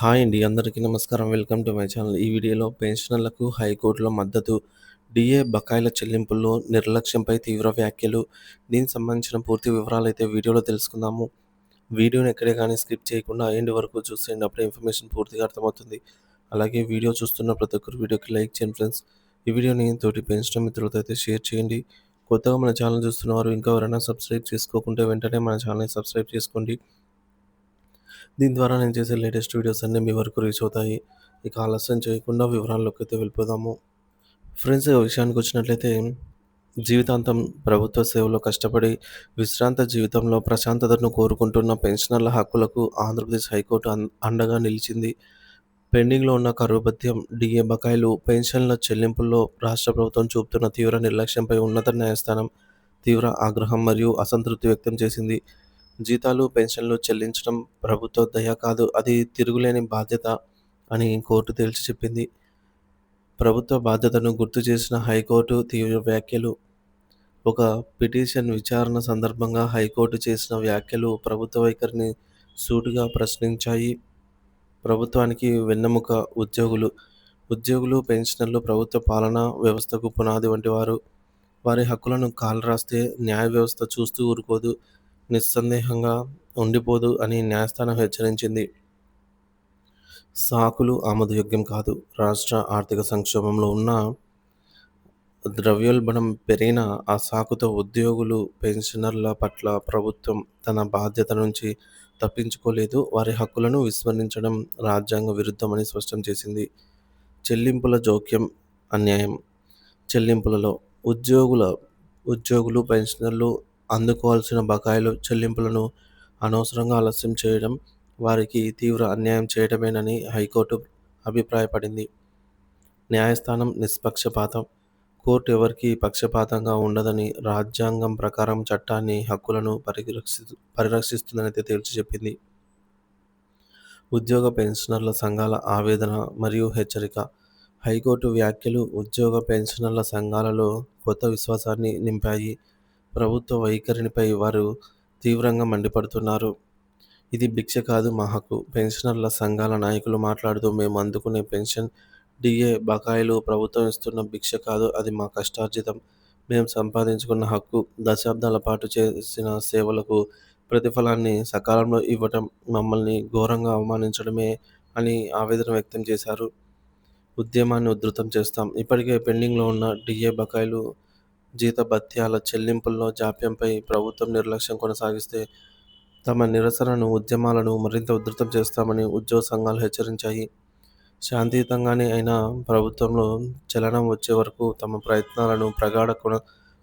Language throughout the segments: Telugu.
హాయ్ అండి. అందరికీ నమస్కారం. Welcome to my channel. ఈ వీడియోలో పెన్షనర్లకు హైకోర్టులో మద్దతు, డీఏ బకాయిల చెల్లింపుల్లో నిర్లక్ష్యంపై తీవ్ర వ్యాఖ్యలు. దీనికి సంబంధించిన పూర్తి వివరాలు అయితే వీడియోలో తెలుసుకుందాము. వీడియోని ఎక్కడే కానీ స్కిప్ చేయకుండా ఎండ్ వరకు చూసేయండి. అప్పుడే ఇన్ఫర్మేషన్ పూర్తిగా అర్థమవుతుంది. అలాగే వీడియో చూస్తున్న ప్రతి ఒక్కరు వీడియోకి లైక్ చేయండి ఫ్రెండ్స్. ఈ వీడియోని తోటి పెన్షనర్ మిత్రులతో అయితే షేర్ చేయండి. కొత్తగా మన ఛానల్ చూస్తున్నవారు ఇంకా ఎవరైనా సబ్స్క్రైబ్ చేసుకోకుంటే వెంటనే మన ఛానల్ని సబ్స్క్రైబ్ చేసుకోండి. దీని ద్వారా నేను చేసే లేటెస్ట్ వీడియోస్ అన్నీ మీ వరకు రీచ్ అవుతాయి. ఇక ఆలస్యం చేయకుండా వివరాల్లోకి అయితే వెళ్ళిపోదాము. ఫ్రెండ్స్ విషయానికి వచ్చినట్లయితే జీవితాంతం ప్రభుత్వ సేవలో కష్టపడి విశ్రాంత జీవితంలో ప్రశాంతతను కోరుకుంటున్న పెన్షనర్ల హక్కులకు ఆంధ్రప్రదేశ్ హైకోర్టు అండగా నిలిచింది. పెండింగ్లో ఉన్న కరువు భత్యం, డీఏ బకాయిలు, పెన్షన్ల చెల్లింపుల్లో రాష్ట్ర ప్రభుత్వం చూపుతున్న తీవ్ర నిర్లక్ష్యంపై ఉన్నత న్యాయస్థానం తీవ్ర ఆగ్రహం మరియు అసంతృప్తి వ్యక్తం చేసింది. జీతాలు, పెన్షన్లు చెల్లించడం ప్రభుత్వ దయ కాదు, అది తిరుగులేని బాధ్యత అని కోర్టు తేల్చి చెప్పింది. ప్రభుత్వ బాధ్యతను గుర్తు చేసిన హైకోర్టు తీవ్ర వ్యాఖ్యలు ఒక పిటిషన్ విచారణ సందర్భంగా హైకోర్టు చేసిన వ్యాఖ్యలు ప్రభుత్వ వైఖరిని సూటిగా ప్రశ్నించాయి. ప్రభుత్వానికి వెన్నెముక ఉద్యోగులు. ఉద్యోగులు, పెన్షనర్లు ప్రభుత్వ పాలనా వ్యవస్థకు పునాది వంటి వారు వారి హక్కులను కాలరాస్తే న్యాయ వ్యవస్థ చూస్తూ ఊరుకోదు, నిస్సందేహంగా ఉండిపోదు అని న్యాయస్థానం హెచ్చరించింది. సాకులు ఆమోదయోగ్యం కాదు. రాష్ట్ర ఆర్థిక సంక్షోభంలో ఉన్న ద్రవ్యోల్బణం పెరిగిన ఆ సాకుతో ఉద్యోగులు, పెన్షనర్ల పట్ల ప్రభుత్వం తన బాధ్యత నుంచి తప్పించుకోలేదు. వారి హక్కులను విస్మరించడం రాజ్యాంగ విరుద్ధమని స్పష్టం చేసింది. చెల్లింపుల జోక్యం అన్యాయం. చెల్లింపులలో ఉద్యోగుల ఉద్యోగులు, పెన్షనర్లు అందుకోవాల్సిన బకాయిలు చెల్లింపులను అనవసరంగా ఆలస్యం చేయడం వారికి తీవ్ర అన్యాయం చేయడమేనని హైకోర్టు అభిప్రాయపడింది. న్యాయస్థానం నిష్పక్షపాతం. కోర్టు ఎవరికీ పక్షపాతంగా ఉండదని, రాజ్యాంగం ప్రకారం చట్టాన్ని, హక్కులను పరిరక్షి పరిరక్షిస్తుందనైతే తేల్చి చెప్పింది. ఉద్యోగ, పెన్షనర్ల సంఘాల ఆవేదన మరియు హెచ్చరిక. హైకోర్టు వ్యాఖ్యలు ఉద్యోగ, పెన్షనర్ల సంఘాలలో కొత్త విశ్వాసాన్ని నింపాయి. ప్రభుత్వ వైఖరినిపై వారు తీవ్రంగా మండిపడుతున్నారు. ఇది భిక్ష కాదు మా హక్కు. పెన్షనర్ల సంఘాల నాయకులు మాట్లాడుతూ మేము అందుకునే పెన్షన్, డిఏ బకాయిలు ప్రభుత్వం ఇస్తున్న భిక్ష కాదు, అది మా కష్టార్జితం. మేము సంపాదించుకున్న హక్కు. దశాబ్దాల పాటు చేసిన సేవలకు ప్రతిఫలాన్ని సకాలంలో ఇవ్వటం మమ్మల్ని ఘోరంగా అవమానించడమే అని ఆవేదన వ్యక్తం చేశారు. ఉద్యమాన్ని ఉధృతం చేస్తాం. ఇప్పటికే పెండింగ్లో ఉన్న డిఏ బకాయిలు, జీతభత్యాల చెల్లింపుల్లో జాప్యంపై ప్రభుత్వం నిర్లక్ష్యం కొనసాగిస్తే తమ నిరసనను, ఉద్యమాలను మరింత ఉధృతం చేస్తామని ఉద్యోగ సంఘాలు హెచ్చరించాయి. శాంతియుతంగానే అయినా ప్రభుత్వంలో చలనం వచ్చే వరకు తమ ప్రయత్నాలను ప్రగాఢ కొన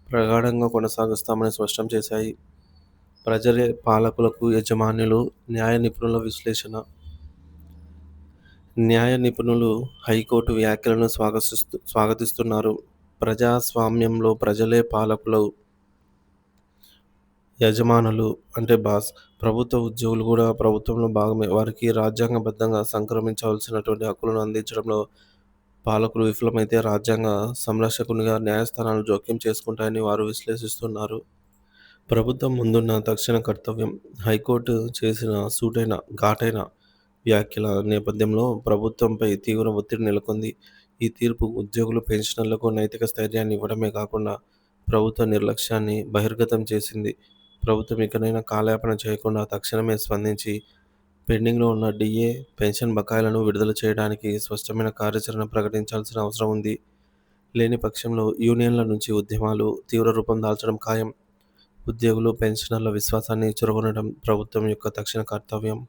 ప్రగాఢంగా కొనసాగిస్తామని స్పష్టం చేశాయి. ప్రజలే పాలకులకు యజమానులు. న్యాయ నిపుణుల విశ్లేషణ. న్యాయ నిపుణులు హైకోర్టు వ్యాఖ్యలను స్వాగతిస్తు స్వాగతిస్తున్నారు. ప్రజాస్వామ్యంలో ప్రజలే పాలకులు, యజమానులు అంటే బాస్. ప్రభుత్వ ఉద్యోగులు కూడా ప్రభుత్వంలో భాగమే. వారికి రాజ్యాంగబద్ధంగా సంక్రమించవలసినటువంటి హక్కులను అందించడంలో పాలకులు విఫలమైతే రాజ్యాంగ సంరక్షకునిగా న్యాయస్థానాలు జోక్యం చేసుకుంటాయని వారు విశ్లేషిస్తున్నారు. ప్రభుత్వం ముందున్న తక్షణ కర్తవ్యం. హైకోర్టు చేసిన సూటైన, ఘాటైన వ్యాఖ్యల నేపథ్యంలో ప్రభుత్వంపై తీవ్ర ఒత్తిడి నెలకొంది. ఈ తీర్పు ఉద్యోగులు, పెన్షనర్లకు నైతిక స్థైర్యాన్ని ఇవ్వడమే కాకుండా ప్రభుత్వ నిర్లక్ష్యాన్ని బహిర్గతం చేసింది. ప్రభుత్వం ఇకనైనా కాలయాపన చేయకుండా తక్షణమే స్పందించి పెండింగ్లో ఉన్న డీఏ, పెన్షన్ బకాయిలను విడుదల చేయడానికి స్పష్టమైన కార్యాచరణ ప్రకటించాల్సిన అవసరం ఉంది. లేని పక్షంలో యూనియన్ల నుంచి ఉద్యమాలు తీవ్ర రూపం దాల్చడం ఖాయం. ఉద్యోగులు, పెన్షనర్ల విశ్వాసాన్ని చురగొనడం ప్రభుత్వం యొక్క తక్షణ కర్తవ్యం.